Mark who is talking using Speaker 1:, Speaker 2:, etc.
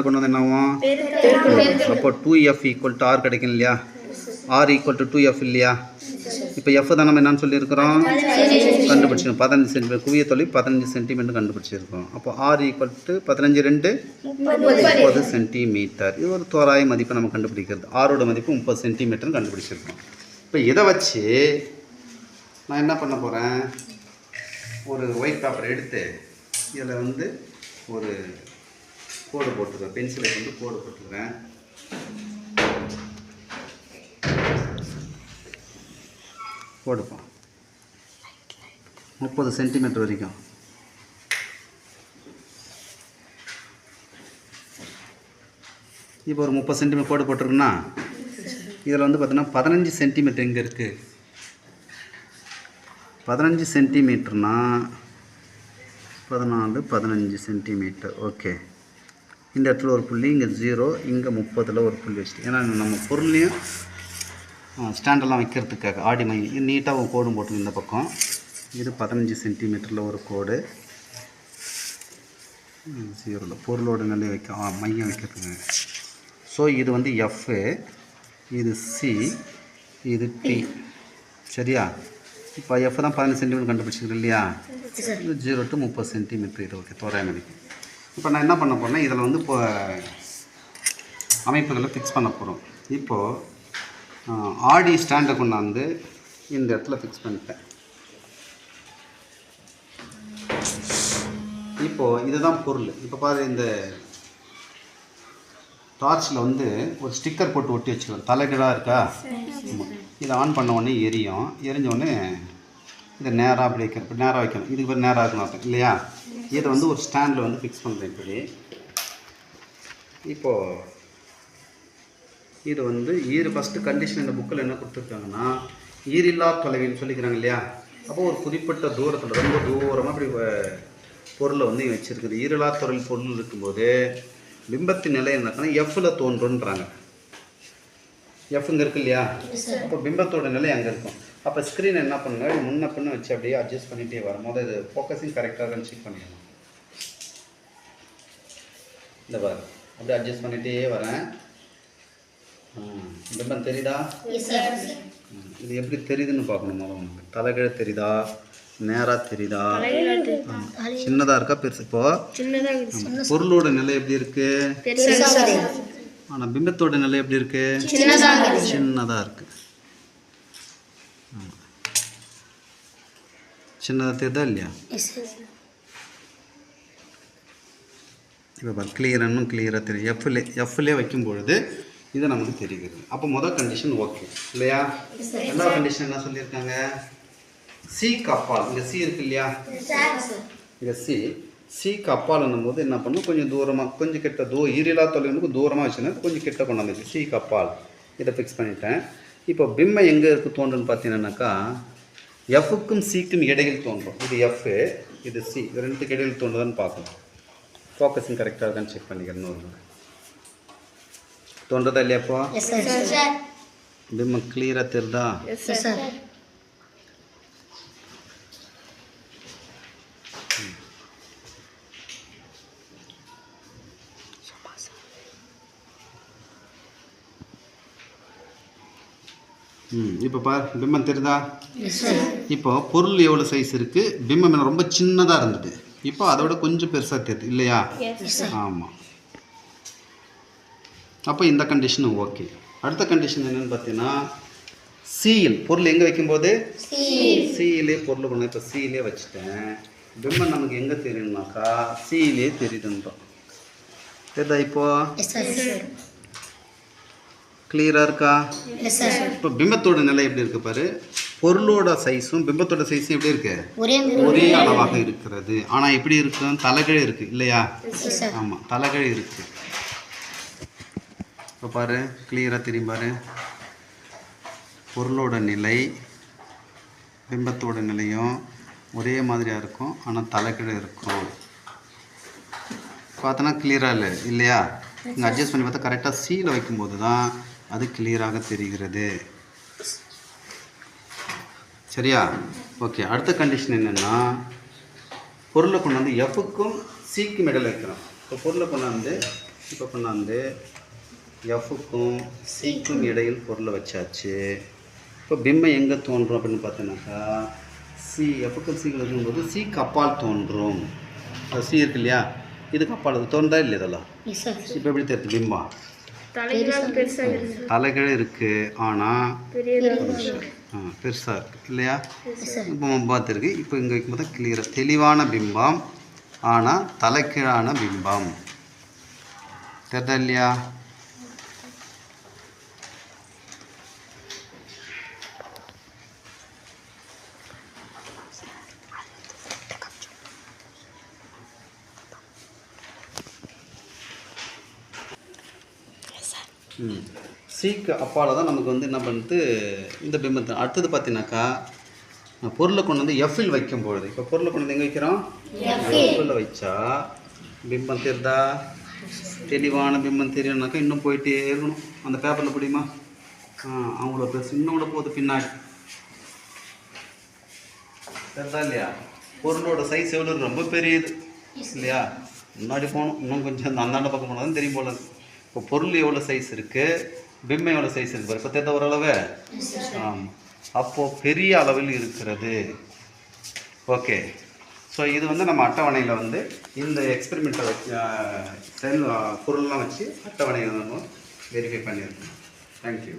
Speaker 1: கொண்டு வந்து என்ன ஆகும் அப்போ two F equal to R கிடைக்கும் இல்லையா? R equal to two F இல்லையா? இப்போ எஃப் தான் நம்ம என்னன்னு சொல்லியிருக்கிறோம்? கண்டுபிடிச்சிருக்கோம். பதினஞ்சு சென்டிமீட்டர் குவிய தொலை பதினஞ்சு சென்டிமீட்டர் கண்டுபிடிச்சிருக்கோம். அப்போ ஆர் ஈக்குவல் டு பதினஞ்சு ரெண்டு முப்பது. சென்டிமீட்டர். இது ஒரு தோராய மதிப்பை நம்ம கண்டுபிடிக்கிறது. ஆரோட மதிப்பு முப்பது சென்டிமீட்டர்னு கண்டுபிடிச்சிருக்கோம். இப்போ இதை வச்சு நான் என்ன பண்ண போகிறேன் ஒரு ஒயிட் பேப்பர் எடுத்து இதில் வந்து ஒரு கோடு போட்டுருக்கேன். பென்சிலை கொண்டு கோடு போட்டுருக்கேன். போடுப்போம். முப்பது சென்டிமீட்டர் வரைக்கும். இப்போ ஒரு முப்பது சென்டிமீட்டர் கோடு போட்டிருக்குன்னா இதில் வந்து பார்த்தீங்கன்னா பதினஞ்சு சென்டிமீட்டர் எங்கே இருக்குது பதினஞ்சு சென்டிமீட்டர்னால் பதினாலு பதினஞ்சு சென்டிமீட்டர். ஓகே. இந்த இடத்துல ஒரு புள்ளி இங்கே ஜீரோ இங்கே முப்பதில் ஒரு புள்ளி வச்சுட்டு. ஏன்னா நம்ம பொருள்லையும் ஸ்டாண்டெல்லாம் வைக்கிறதுக்காக ஆடி மை நீட்டாக ஒரு கோடும் போட்டு இந்த பக்கம். இது பதினஞ்சு சென்டிமீட்டரில் ஒரு கோடு ஜீரோவில் பொருளோட நிலை வைக்க மையம் வைக்கிறதுங்க ஸோ இது வந்து எஃப்பு இது சி இது டி சரியா? இப்போ எஃப் தான் பதினஞ்சு சென்டிமீட்டர் கண்டுபிடிச்சிருக்கு இல்லையா? இது ஜீரோ டு முப்பது சென்டிமீட்டர் இது ஓகே தோராய மதிப்பு இப்போ நான் என்ன பண்ண போறேன்னா இதில் வந்து இப்போ அமைப்புகளை ஃபிக்ஸ் பண்ண போகிறோம் இப்போது ஆடி ஸ்டாண்டை கொண்டாந்து இந்த இடத்துல ஃபிக்ஸ் பண்ணிட்டேன். இப்போது இதுதான் பொருள். இப்போ பாரு இந்த டார்ச்சில் வந்து ஒரு ஸ்டிக்கர் போட்டு ஒட்டி வச்சுக்கலாம். தலைகீழாக இருக்கா? இதை ஆன் பண்ண உடனே எரியும். எரிஞ்ச உடனே இதை நேராக அப்படி வைக்கணும் இப்படி நேராக வைக்கணும். இதுக்கு பேர் நேராக இருக்கணும் அர்த்தம் இல்லையா? இதை வந்து ஒரு ஸ்டாண்டில் வந்து ஃபிக்ஸ் பண்ணுறேன் இப்படி. இப்போது இது வந்து ஈர் ஃபஸ்ட்டு கண்டிஷன் இந்த புக்கில் என்ன கொடுத்துருக்காங்கன்னா ஈரில்லா தொலைவின்னு சொல்லிக்கிறாங்க இல்லையா? அப்போ ஒரு குறிப்பிட்ட தூரத்தில் ரொம்ப தூரமாக இப்படி வ- பொருளை வந்து வச்சுருக்குது. ஈரில்லா தொழில் பொருள் இருக்கும்போது பிம்பத்தின் நிலை என்னன்னா எஃப்பில் தோன்றுன்றாங்க எஃப்ங்க இருக்கு இல்லையா? அப்போ பிம்பத்தோட நிலை அங்கே இருக்கும். அப்போ ஸ்க்ரீன் என்ன பண்ணுங்க? இது முன்ன பின்ன வச்சு அப்படியே அட்ஜஸ்ட் பண்ணிகிட்டே வரும்போது இது ஃபோக்கஸிங் கரெக்டாக செக் பண்ணிடணும் இந்த பாரு. அப்படியே அட்ஜஸ்ட் பண்ணிகிட்டே வரேன். ம், பிம்பம் தெரியுதா? இது எப்படி தெரியுதுன்னு பார்க்கணும் முதல்ல உனக்கு. தலைகீழ தெரியுதா? நேராக தெரியுதா? சின்னதாக இருக்கா பெருசு? இப்போ. பொருளோட நிலை எப்படி இருக்கு? ஆனால் பிம்பத்தோட நிலை எப்படி இருக்கு? சின்னதாக இருக்கு. சின்னதாக தெரியுதா இல்லையா? இப்போ கிளியர் இன்னும் கிளியராக தெரியும் எஃப்லே எஃப்லே வைக்கும் பொழுது இது நமக்கு தெரிகிறது. அப்போ முதல் கண்டிஷன் ஓகே இல்லையா? ரெண்டாவது கண்டிஷன் என்ன சொல்லியிருக்காங்க? சி கப்பால். இங்கே சி இருக்கு இல்லையா? இங்கே சி சி கப்பால்னும் போது என்ன பண்ணும்? கொஞ்சம் தூரமாக கொஞ்சம் கிட்ட தூ ஈரிலா தொலைவுக்கு தூரமாக வச்சுன்னா கொஞ்சம் கிட்ட கொண்டு வந்துச்சு சி கப்பால். இதை ஃபிக்ஸ் பண்ணிட்டேன். இப்போ பிம்மை எங்கே இருக்கு தோன்றுன்னு பார்த்தீங்கன்னாக்கா எஃப்க்கும் சிக்கும் இடையில் தோன்றும். இது எஃப் இது சி இது ரெண்டுக்கு இடையில் தோன்றுதான்னு பார்க்கணும் ஃபோக்கஸிங் கரெக்டாக இருக்கான்னு செக் பண்ணிக்கிறேன். ஒரு முறை தோன்றதா இல்லையா இப்போ? பிம்மம் கிளியராக தெரியுதா? ம் இப்போ பார் பிம்பம் தெரியுதா இப்போ பொருள் எவ்வளோ சைஸ் இருக்குது பிம்பம் என்ன ரொம்ப சின்னதாக இருந்தது. இப்போ அதோட கொஞ்சம் பெருசாக தெரியுது இல்லையா? ஆமாம் அப்போ இந்த கண்டிஷனும் ஓகே அடுத்த கண்டிஷன் என்னன்னு பார்த்தீங்கன்னா சீல் பொருள் எங்கே வைக்கும்போது? சீலே பொருள் கொண்டு இப்போ சீலே வச்சுட்டேன். பிம்பம் நமக்கு எங்கே தெரியும்னாக்கா சீலே தெரியுதுன்றோம் தெரியுதா இப்போ? கிளியராக இருக்கா? இப்போ பிம்பத்தோட நிலை எப்படி இருக்கு பாரு? பொருளோட சைஸும் பிம்பத்தோட சைஸும் எப்படி இருக்கு?
Speaker 2: ஒரே
Speaker 1: அளவாக இருக்கிறது. ஆனால் எப்படி இருக்கும் தலைகீழ இருக்கு இல்லையா? ஆமாம் தலைகீழ இருக்கு. இப்போ பாரு கிளியராக தெரியும் பாரு. பொருளோட நிலை பிம்பத்தோட நிலையும் ஒரே மாதிரியாக இருக்கும் ஆனால் தலைகீழ இருக்கும். பார்த்தோன்னா கிளியராக இல்லை இல்லையா? இங்கே அட்ஜஸ்ட் பண்ணி பார்த்தா கரெக்டாக சீல வைக்கும்போது தான் அது கிளியராக தெரிகிறது. சரியா? ஓகே அடுத்த கண்டிஷன் என்னென்னா பொருளை கொண்டு வந்து எஃப்க்கும் சிக்கும் இடையில வைக்கிறோம் இப்போ பொருளை கொண்டு வந்து இப்போ கொண்டாந்து எஃப்க்கும் சிக்கும் இடையில் பொருளை வச்சாச்சு. இப்போ பிம்பம் எங்கே தோன்றும் அப்படின்னு பார்த்தீங்கன்னாக்கா சி எஃப்க்கும் சிக்கு இருக்கும்போது சிக்கு அப்பால் தோன்றும். சி இருக்கு இல்லையா? இதுக்கு அப்பால் அது தோன்றா இல்லை இதெல்லாம்? இப்போ எப்படி தெரியுது?
Speaker 3: இருக்கு
Speaker 1: தலைகளே இருக்குது ஆனால் பெருசாக இருக்குது இல்லையா? இப்போ பார்த்துருக்கு இப்போ இங்கே வைக்கும்போது தான் கிளியராக தெளிவான பிம்பம் ஆனால் தலைக்கீழான பிம்பம். தெரியுதா இல்லையா? சீக்கு அப்பால் தான் நமக்கு வந்து என்ன பண்ணுது இந்த பிம்பத்தை அடுத்தது பார்த்தீங்கன்னாக்கா பொருளை கொண்டு வந்து எஃப்இல் வைக்கும் பொழுது இப்போ பொருளை கொண்டு வந்து எங்கே வைக்கிறோம்? எஃப்இல் வச்சா பிம்பம் தெரியுதா? தெளிவான பிம்பம் தெரியணும்னாக்கா இன்னும் போயிட்டே இருக்கணும். அந்த பேப்பரில் பிடிமா அவங்கள பெருசு இன்னும் கூட போகுது பின்னாடி. தெரியுதா இல்லையா? பொருளோட சைஸ் எவ்வளோ? ரொம்ப பெரியது. இல்லையா? முன்னாடி போகணும். இன்னும் கொஞ்சம் அந்த அந்தாண்ட பக்கம் போனால் தான் தெரியும் போல. இப்போ பொருள் எவ்வளோ சைஸ் இருக்குது பிம் எவ்வளோ சைஸ் இருக்கு இப்போ தெரிந்த ஓரளவு ஆமாம் அப்போது பெரிய அளவில் இருக்கிறது. ஓகே. ஸோ இது வந்து நம்ம அட்டவணையில் வந்து இந்த எக்ஸ்பெரிமெண்ட்டை வச்சு செல் பொருள்லாம் வச்சு அட்டவணையை நம்ம வெரிஃபை பண்ணியிருக்கோம். தேங்க்யூ